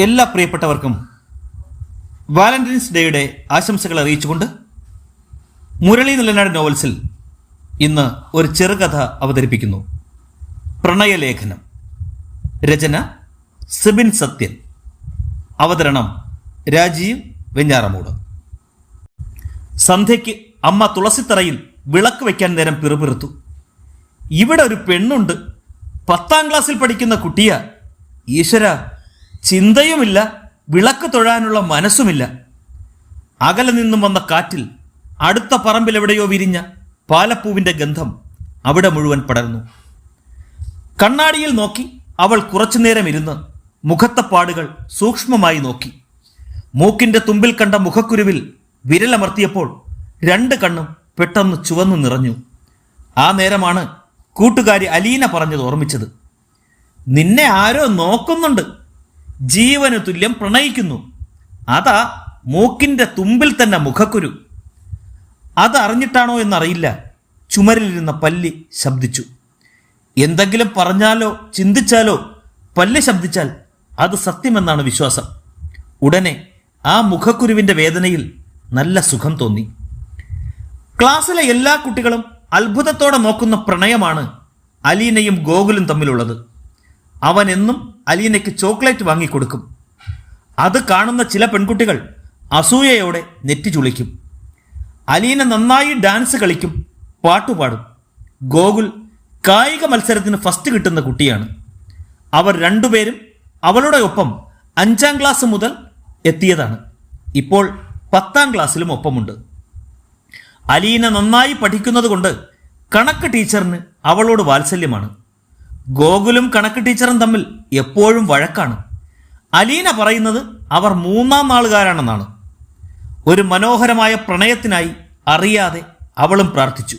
എല്ലാ പ്രിയപ്പെട്ടവർക്കും വാലന്റൈൻസ് ഡേയുടെ ആശംസകൾ അറിയിച്ചുകൊണ്ട് മുരളി നിലനാട് നോവൽസിൽ ഇന്ന് ഒരു ചെറുകഥ അവതരിപ്പിക്കുന്നു. പ്രണയലേഖനം. രചന സിബിൻ സത്യൻ. അവതരണം രാജീവ് വെഞ്ഞാറമൂട്. സന്ധ്യയ്ക്ക് അമ്മ തുളസിത്തറയിൽ വിളക്ക് വയ്ക്കാൻ നേരം പിറുപിറുത്തു. ഇവിടെ ഒരു പെണ്ണുണ്ട്. പത്താം ക്ലാസ്സിൽ പഠിക്കുന്ന കുട്ടിയാ. ഈശ്വര ചിന്തയുമില്ല വിളക്ക് തൊഴാനുള്ള മനസ്സുമില്ല. അകലെ നിന്നും വന്ന കാറ്റിൽ അടുത്ത പറമ്പിൽ എവിടെയോ വിരിഞ്ഞ പാലപ്പൂവിന്റെ ഗന്ധം അവിടെ മുഴുവൻ പടർന്നു. കണ്ണാടിയിൽ നോക്കി അവൾ കുറച്ചുനേരം ഇരുന്ന് മുഖത്തെ പാടുകൾ സൂക്ഷ്മമായി നോക്കി. മൂക്കിന്റെ തുമ്പിൽ കണ്ട മുഖക്കുരുവിൽ വിരലമർത്തിയപ്പോൾ രണ്ട് കണ്ണും പെട്ടെന്ന് ചുവന്നു നിറഞ്ഞു. ആ നേരമാണ് കൂട്ടുകാരി അലീന പറഞ്ഞത് ഓർമ്മിച്ചത്. നിന്നെ ആരോ നോക്കുന്നുണ്ട്. ജീവന് തുല്യം പ്രണയിക്കുന്നു. അതാ മൂക്കിന്റെ തുമ്പിൽ തന്നെ മുഖക്കുരു. അതറിഞ്ഞിട്ടാണോ എന്നറിയില്ല. ചുമരിലിരുന്ന പല്ലി ശബ്ദിച്ചു. എന്തെങ്കിലും പറഞ്ഞാലോ ചിന്തിച്ചാലോ പല്ലി ശബ്ദിച്ചാൽ അത് സത്യമെന്നാണ് വിശ്വാസം. ഉടനെ ആ മുഖക്കുരുവിന്റെ വേദനയിൽ നല്ല സുഖം തോന്നി. ക്ലാസ്സിലെ എല്ലാ കുട്ടികളും അത്ഭുതത്തോടെ നോക്കുന്ന പ്രണയമാണ് അലീനയും ഗോകുലും തമ്മിലുള്ളത്. അവനെന്നും അലീനയ്ക്ക് ചോക്ലേറ്റ് വാങ്ങിക്കൊടുക്കും. അത് കാണുന്ന ചില പെൺകുട്ടികൾ അസൂയയോടെ നെറ്റി ചുളിക്കും. അലീന നന്നായി ഡാൻസ് കളിക്കും പാട്ടുപാടും ഗോകുൽ കായിക മത്സരത്തിന് ഫസ്റ്റ് കിട്ടുന്ന കുട്ടിയാണ്. അവർ രണ്ടുപേരും അവളുടെ ഒപ്പം അഞ്ചാം ക്ലാസ് മുതൽ എത്തിയതാണ്. ഇപ്പോൾ പത്താം ക്ലാസ്സിലും ഒപ്പമുണ്ട്. അലീന നന്നായി പഠിക്കുന്നത് കൊണ്ട് കണക്ക് ടീച്ചറിന് അവളോട് വാത്സല്യമാണ്. ഗോകുലും കണക്ക് ടീച്ചറും തമ്മിൽ എപ്പോഴും വഴക്കാണ്. അലീന പറയുന്നത് അവർ മൂന്നാം നാളുകാരാണെന്നാണ്. ഒരു മനോഹരമായ പ്രണയത്തിനായി അറിയാതെ അവളും പ്രാർത്ഥിച്ചു.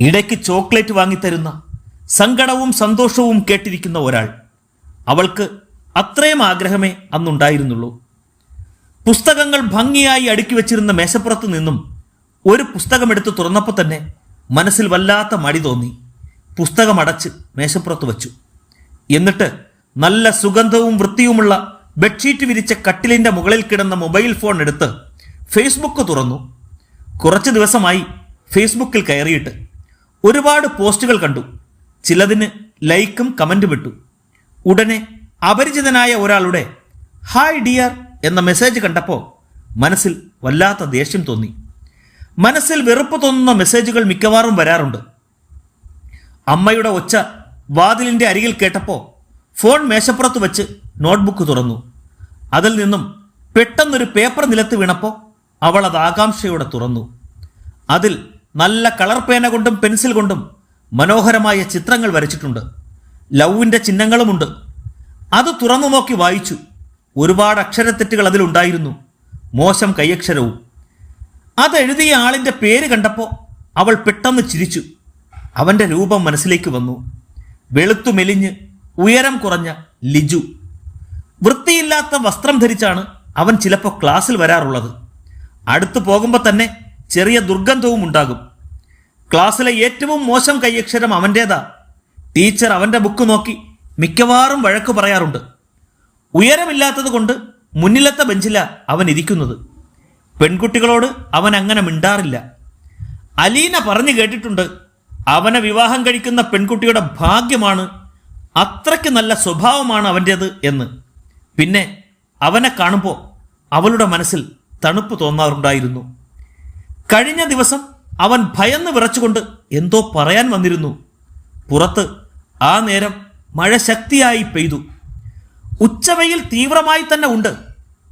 ഇടയ്ക്ക് ചോക്ലേറ്റ് വാങ്ങിത്തരുന്ന സങ്കടവും സന്തോഷവും കേട്ടിരിക്കുന്ന ഒരാൾ. അവൾക്ക് അത്രയും ആഗ്രഹമേ അന്നുണ്ടായിരുന്നുള്ളൂ. പുസ്തകങ്ങൾ ഭംഗിയായി അടുക്കി വച്ചിരുന്ന മേശപ്പുറത്ത് നിന്നും ഒരു പുസ്തകമെടുത്ത് തുറന്നപ്പോൾ തന്നെ മനസ്സിൽ വല്ലാത്ത മടി തോന്നി. പുസ്തകം അടച്ച് മേശപ്പുറത്ത് വച്ചു. എന്നിട്ട് നല്ല സുഗന്ധവും വൃത്തിയുമുള്ള ബെഡ്ഷീറ്റ് വിരിച്ച കട്ടിലിന്റെ മുകളിൽ കിടന്ന മൊബൈൽ ഫോൺ എടുത്ത് ഫേസ്ബുക്ക് തുറന്നു. കുറച്ച് ദിവസമായി ഫേസ്ബുക്കിൽ കയറിയിട്ട് ഒരുപാട് പോസ്റ്റുകൾ കണ്ടു. ചിലതിന് ലൈക്കും കമന്റും ഇട്ടു. ഉടനെ അപരിചിതനായ ഒരാളുടെ ഹായ് ഡിയർ എന്ന മെസ്സേജ് കണ്ടപ്പോൾ മനസ്സിൽ വല്ലാത്ത ദേഷ്യം തോന്നി. മനസ്സിൽ വെറുപ്പ് തോന്നുന്ന മെസ്സേജുകൾ മിക്കവാറും വരാറുണ്ട്. അമ്മയുടെ ഒച്ച വാതിലിന്റെ അരികിൽ കേട്ടപ്പോൾ ഫോൺ മേശപ്പുറത്ത് വെച്ച് നോട്ട്ബുക്ക് തുറന്നു. അതിൽ നിന്നും പെട്ടെന്നൊരു പേപ്പർ നിലത്ത് വീണപ്പോൾ അവൾ അത് ആകാംക്ഷയോടെ തുറന്നു. അതിൽ നല്ല കളർ പേന കൊണ്ടും പെൻസിൽ കൊണ്ടും മനോഹരമായ ചിത്രങ്ങൾ വരച്ചിട്ടുണ്ട്. ലവിന്റെ ചിഹ്നങ്ങളുമുണ്ട്. അത് തുറന്നു നോക്കി വായിച്ചു. ഒരുപാട് അക്ഷരത്തെറ്റുകൾ അതിലുണ്ടായിരുന്നു മോശം കൈയക്ഷരവും. അതെഴുതിയ ആളിന്റെ പേര് കണ്ടപ്പോൾ അവൾ പെട്ടെന്ന് ചിരിച്ചു. അവന്റെ രൂപം മനസ്സിലേക്ക് വന്നു. വെളുത്തു മെലിഞ്ഞ് ഉയരം കുറഞ്ഞ ലിജു. വൃത്തിയില്ലാത്ത വസ്ത്രം ധരിച്ചാണ് അവൻ ചിലപ്പോൾ ക്ലാസ്സിൽ വരാറുള്ളത്. അടുത്തു പോകുമ്പോൾ തന്നെ ചെറിയ ദുർഗന്ധവും ഉണ്ടാകും. ക്ലാസ്സിലെ ഏറ്റവും മോശം കൈയക്ഷരം അവന്റേതാ ടീച്ചർ അവന്റെ ബുക്ക് നോക്കി മിക്കവാറും വഴക്ക് പറയാറുണ്ട്. ഉയരമില്ലാത്തത് കൊണ്ട് മുന്നിലത്തെ ബെഞ്ചില അവൻ ഇരിക്കുന്നത്. പെൺകുട്ടികളോട് അവൻ അങ്ങനെ മിണ്ടാറില്ല. അലീന പറഞ്ഞു കേട്ടിട്ടുണ്ട് അവനെ വിവാഹം കഴിക്കുന്ന പെൺകുട്ടിയുടെ ഭാഗ്യമാണ് അത്രയ്ക്ക് നല്ല സ്വഭാവമാണ് അവന്റേത് എന്ന്. പിന്നെ അവനെ കാണുമ്പോൾ അവളുടെ മനസ്സിൽ തണുപ്പ് തോന്നാറുണ്ടായിരുന്നു. കഴിഞ്ഞ ദിവസം അവൻ ഭയന്ന് വിറച്ചുകൊണ്ട് എന്തോ പറയാൻ വന്നിരുന്നു. പുറത്ത് ആ നേരം മഴ ശക്തിയായി പെയ്തു. ഉച്ചവയിൽ തീവ്രമായി തന്നെ ഉണ്ട്.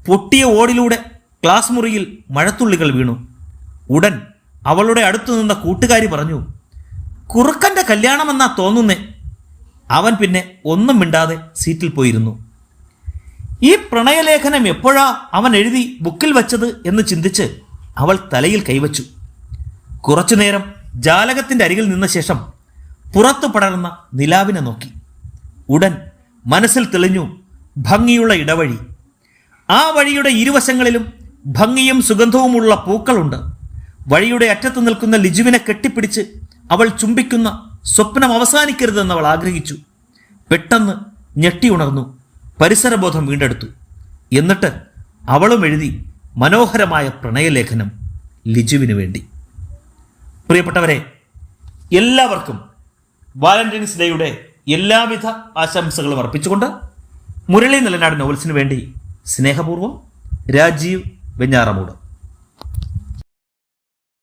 പൊട്ടിയ ഓടിലൂടെ ക്ലാസ് മുറിയിൽ മഴത്തുള്ളികൾ വീണു. ഉടൻ അവളുടെ അടുത്തു നിന്ന കൂട്ടുകാരി പറഞ്ഞു കുറുക്കന്റെ കല്യാണമെന്നാ തോന്നുന്നേ. അവൻ പിന്നെ ഒന്നും മിണ്ടാതെ സീറ്റിൽ പോയിരുന്നു. ഈ പ്രണയലേഖനം എപ്പോഴാ അവൻ എഴുതി ബുക്കിൽ വച്ചത് എന്ന് ചിന്തിച്ച് അവൾ തലയിൽ കൈവച്ചു. കുറച്ചുനേരം ജാലകത്തിന്റെ അരികിൽ നിന്ന ശേഷം പുറത്തു പടർന്ന നിലാവിനെ നോക്കി. ഉടൻ മനസ്സിൽ തെളിഞ്ഞു ഭംഗിയുള്ള ഇടവഴി. ആ വഴിയുടെ ഇരുവശങ്ങളിലും ഭംഗിയും സുഗന്ധവുമുള്ള പൂക്കളുണ്ട്. വഴിയുടെ അറ്റത്ത് നിൽക്കുന്ന ലിജുവിനെ കെട്ടിപ്പിടിച്ച് അവൾ ചുംബിക്കുന്ന സ്വപ്നം അവസാനിക്കരുതെന്ന് അവൾ ആഗ്രഹിച്ചു. പെട്ടെന്ന് ഞെട്ടി ഉണർന്നു. പരിസരബോധം വീണ്ടെടുത്തു. എന്നിട്ട് അവളും എഴുതി മനോഹരമായ പ്രണയലേഖനം ലിജുവിന് വേണ്ടി. പ്രിയപ്പെട്ടവരെ എല്ലാവർക്കും വാലന്റൈൻസ് ഡേയുടെ എല്ലാവിധ ആശംസകളും അർപ്പിച്ചുകൊണ്ട് മുരളി നിലനാട് നോവൽസിന് വേണ്ടി സ്നേഹപൂർവം രാജീവ് വെഞ്ഞാറമൂട്.